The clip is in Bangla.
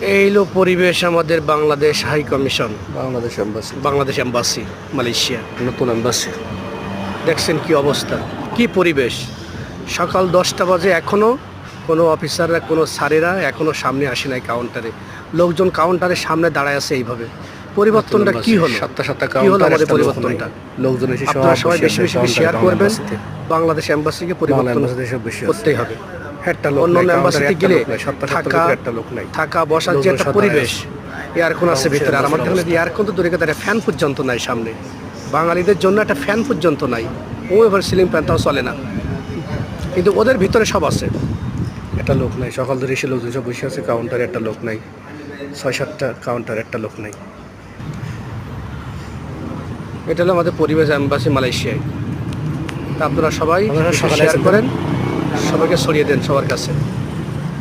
এই হলো পরিবেশ আমাদের Bangladesh high commission. Bangladesh embassy. Bangladesh embassy Malaysia. নতুন এম্বাসি। দেখছেন কি অবস্থা? কি পরিবেশ? সকাল দশটা বাজে এখনও কোনো অফিসাররা কোনো স্যারেরা এখনও সামনে আসে নাই কাউন্টারে। লোকজন কাউন্টারের সামনে দাঁড়ায় আছে এইভাবে। পরিবর্তনটা কি হলো? সাতটা সাতটা কি হলো আমাদের পরিবর্তনটা? লোকজন এসে সব সবাই বেশি বেশি শেয়ার করবেন। বাংলাদেশ এম্বাসিকে পরিবর্তন করতেই হবে। অন্য গেলে থাকা একটা লোক নাই। থাকা বসার যে একটা পরিবেশ এয়ারকন আছে ভিতরে? আর অবশ্যই। দেখলে তো দূরে কথা ফ্যান পর্যন্ত নাই সামনে। বাঙালিদের জন্য একটা ফ্যান পর্যন্ত নাই। ও এবার সিলিং ফ্যানটাও চলে না। কিন্তু ওদের ভিতরে সব আছে। একটা লোক নাই সকাল ধরে এসে লোকজন সব বসে আছে কাউন্টারে একটা লোক নাই। ছয় সাতটা কাউন্টারে একটা লোক নাই। এটা হলো আমাদের পরিবেশ অ্যাম্বাসি মালয়েশিয়ায়। তা আপনারা সবাই শেয়ার করেন। সবাইকে সরিয়ে দেন সবার কাছে।